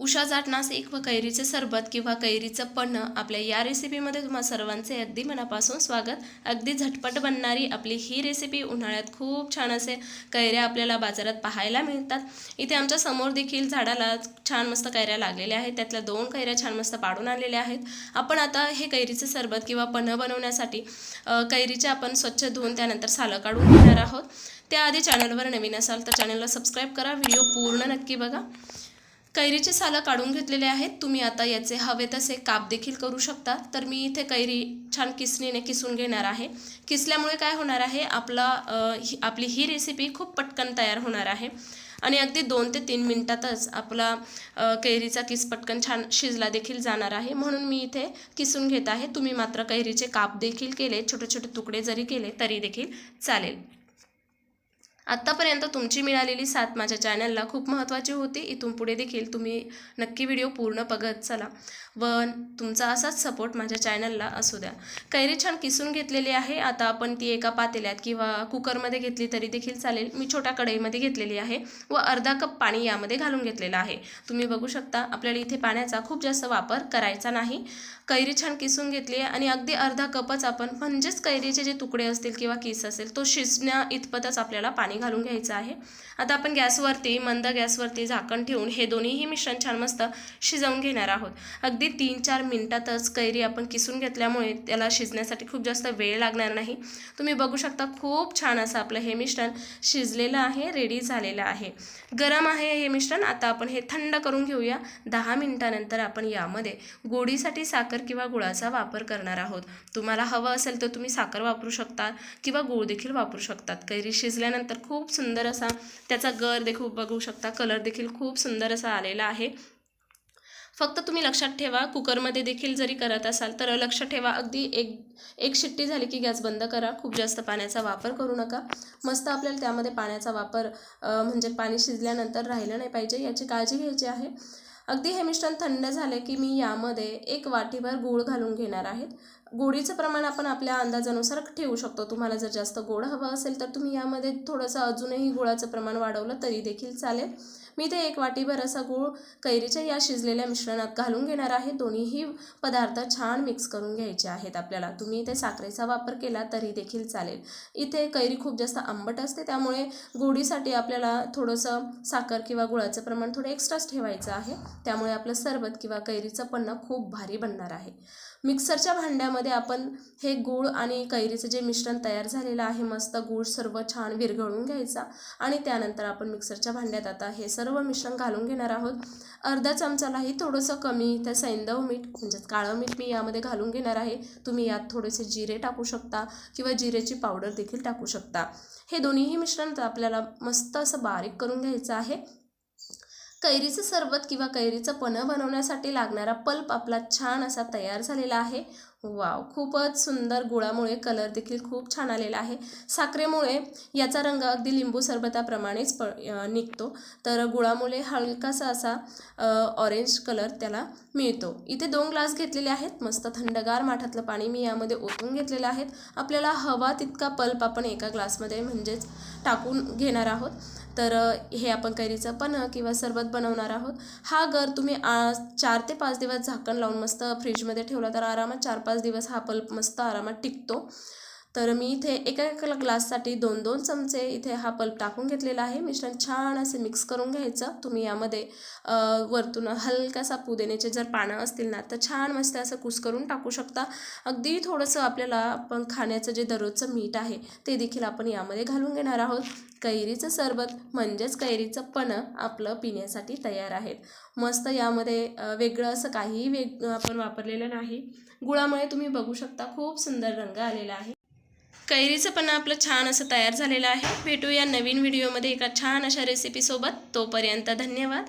उषा जाटणास एक व कैरीचे सरबत किंवा कैरीचं पन्ह आपल्या या रेसिपीमध्ये तुम्हा सर्वांचे अगदी मनापासून स्वागत. अगदी झटपट बनणारी आपली ही रेसिपी उन्हाळ्यात खूप छान असे कैऱ्या आपल्याला बाजारात पाहायला मिळतात. इथे आमच्यासमोर देखील झाडाला छान मस्त कैऱ्या लागलेल्या आहेत. त्यातल्या दोन कैऱ्या छान मस्त पाडून आलेल्या आहेत. आपण आता हे कैरीचे सरबत किंवा पन्ह बनवण्यासाठी कैरीचे आपण स्वच्छ धुवून त्यानंतर सालं काढून घेणार आहोत. त्याआधी चॅनलवर नवीन असाल तर चॅनलला सबस्क्राईब करा. व्हिडिओ पूर्ण नक्की बघा. कैरीचे सालं काढून घेतलेले आहेत. तुम्ही आता याचे हवे तसे काप देखील करू शकता. तर मी इथे कैरी छान किसणीने किसून घेणार आहे. किसल्यामुळे काय होणार आहे? आपला ही- आपली ही रेसिपी खूप पटकन तयार होणार आहे. आणि अगदी दोन ते तीन मिनटातच आपला कैरीचा किस पटकन छान शिजला देखील जाणार आहे. म्हणून मी इथे किसून घेत आहे. तुम्ही मात्र कैरीचे काप देखील केले. छोटे छोटे तुकडे जरी केले तरी देखील चालेल. आत्तापर्यंत तुमची मिळालेली साथ माझ्या चॅनलला खूप महत्त्वाची होती. इथून पुढे देखील तुम्ही नक्की व्हिडिओ पूर्ण बघत चला. व तुमचा असाच सपोर्ट माझ्या चॅनलला असू द्या. कैरी छान किसून घेतलेली आहे. आता आपण ती एका पातेल्यात किंवा कुकरमध्ये घेतली तरी देखील चालेल. मी छोट्या कढईमध्ये घेतलेली आहे व अर्धा कप पाणी यामध्ये घालून घेतलेलं आहे. तुम्ही बघू शकता आपल्याला इथे पाण्याचा खूप जास्त वापर करायचा नाही. कैरी छान किसून घेतली आहे आणि अगदी अर्धा कपच आपण म्हणजेच कैरीचे जे तुकडे असतील किंवा किस असेल तो शिजण्या इतपतच आपल्याला पाणी घालून घ्यायचं आहे. आता आपण गॅसवरती मंद गॅसवरती झाकण ठेवून हे दोन्हीही मिश्रण छान मस्त शिजवून घेणार आहोत. अगदी तीन चार मिनटातच कैरी आपण किसून घेतल्यामुळे त्याला शिजण्यासाठी खूप जास्त वेळ लागणार नाही. तुम्ही बघू शकता खूप छान असं आपलं हे मिश्रण शिजलेलं आहे रेडी झालेलं आहे. गरम आहे हे मिश्रण आता आपण हे थंड करून घेऊया. दहा मिनिटानंतर आपण यामध्ये गोडीसाठी साखर किंवा गुळाचा वापर करणार आहोत. तुम्हाला हवं असेल तर तुम्ही साखर वापरू शकता किंवा गूळ देखील वापरू शकतात. कैरी शिजल्यानंतर खूप सुंदर असा त्याचा गर देखील बघू शकता. कलर देखील खूप सुंदर असा आलेला आहे. फक्त तुम्ही लक्षात ठेवा कुकरमध्ये देखील जरी करत असाल तर लक्ष ठेवा. अगदी एक एक शिट्टी झाली की गॅस बंद करा. खूप जास्त पाण्याचा वापर करू नका. मस्त आपल्याला त्यामध्ये पाण्याचा वापर म्हणजे पाणी शिजल्यानंतर राहिलं नाही पाहिजे. याची काळजी घ्यायची आहे. अगदी हे मिश्रण थंड झाले की मी यामध्ये एक वाटीभर गूळ घालून घेणार आहेत. गोडीचं प्रमाण आपण आपल्या अंदाजानुसार ठेवू शकतो. तुम्हाला जर जास्त गोड हवं असेल तर तुम्ही यामध्ये थोडंसं अजूनही गुळाचं प्रमाण वाढवलं तरी देखील चालेल. मी ते एक वाटीभर असा गूळ कैरीच्या या शिजलेल्या मिश्रणात घालून घेणार आहे. दोन्हीही पदार्थ छान मिक्स करून घ्यायचे आहेत आपल्याला. तुम्ही इथे साखरेचा वापर केला तरी देखील चालेल. इथे कैरी खूप जास्त आंबट असते त्यामुळे गोडीसाठी आपल्याला थोडंसं साखर किंवा गुळाचं प्रमाण थोडं एक्स्ट्राच ठेवायचं आहे. त्यामुळे आपलं सरबत किंवा कैरीचं पन्न खूप भारी बनणार आहे. मिक्सरच्या भांड्यामध्ये आपण हे गूळ आणि कैरीचं जे मिश्रण तयार झालेलं आहे मस्त गूळ सर्व छान विरघळून घ्यायचा. आणि त्यानंतर आपण मिक्सरच्या भांड्यात आता हे सर्व मिश्रण घालून घेणार आहोत. अर्धा चमचालाही थोडंसं कमी त्या सैंदव मीठ म्हणजेच काळं मीठ मी यामध्ये घालून घेणार आहे. तुम्ही यात थोडेसे जिरे टाकू शकता किंवा जिरेची पावडर देखील टाकू शकता. हे दोन्हीही मिश्रण आपल्याला मस्त असं बारीक करून घ्यायचं आहे. कैरीचं सरबत किंवा कैरीचं पन्ह बनवण्यासाठी लागणारा पल्प आपला छान असा तयार झालेला आहे. वाव खूपच सुंदर गुळामुळे कलर देखील खूप छान आलेला आहे. साखरेमुळे याचा रंग अगदी लिंबू सरबताप्रमाणेच प निघतो. तर गुळामुळे हलकासा असा ऑरेंज कलर त्याला मिळतो. इथे दोन ग्लास घेतलेले आहेत. मस्त थंडगार माठातलं पाणी मी यामध्ये ओतून घेतलेलं आहेत आपल्याला हवा तितका पल्प आपण एका ग्लासमध्ये म्हणजेच टाकून घेणार आहोत. तर हे आपण कैरीचं पण किंवा सरबत बनवणार आहोत. हा गर तुम्ही आ, चार ते पाच दिवस झाकण लावून मस्त फ्रीजमध्ये ठेवला तर आरामात चार पाच दिवस हा पल्प मस्त आरामात टिकतो. तर मी इथे एका एका ग्लाससाठी दोन दोन चमचे इथे हा पल्प टाकून घेतलेला आहे. मिश्रण छान असे मिक्स करून घ्यायचं. तुम्ही यामध्ये वरतून हलकासा पुदिन्याचे जर पानं असतील ना तर छान मस्त असं कुस करून टाकू शकता. अगदी थोडंसं आपल्याला आपण खाण्याचं जे दररोजचं मीठ आहे ते देखील आपण यामध्ये घालून घेणार आहोत. कैरीचं सरबत म्हणजेच कैरीचं पणं आपलं पिण्यासाठी तयार आहेत. मस्त यामध्ये वेगळं असं काहीही वेग आपण वापरलेलं नाही. गुळामुळे तुम्ही बघू शकता खूप सुंदर रंग आलेला आहे. कैरीचं पण आपलं छान असं तयार झालेलं आहे. भेटूया नवीन व्हिडिओमध्ये एका छान अशा रेसिपीसोबत तोपर्यंत धन्यवाद.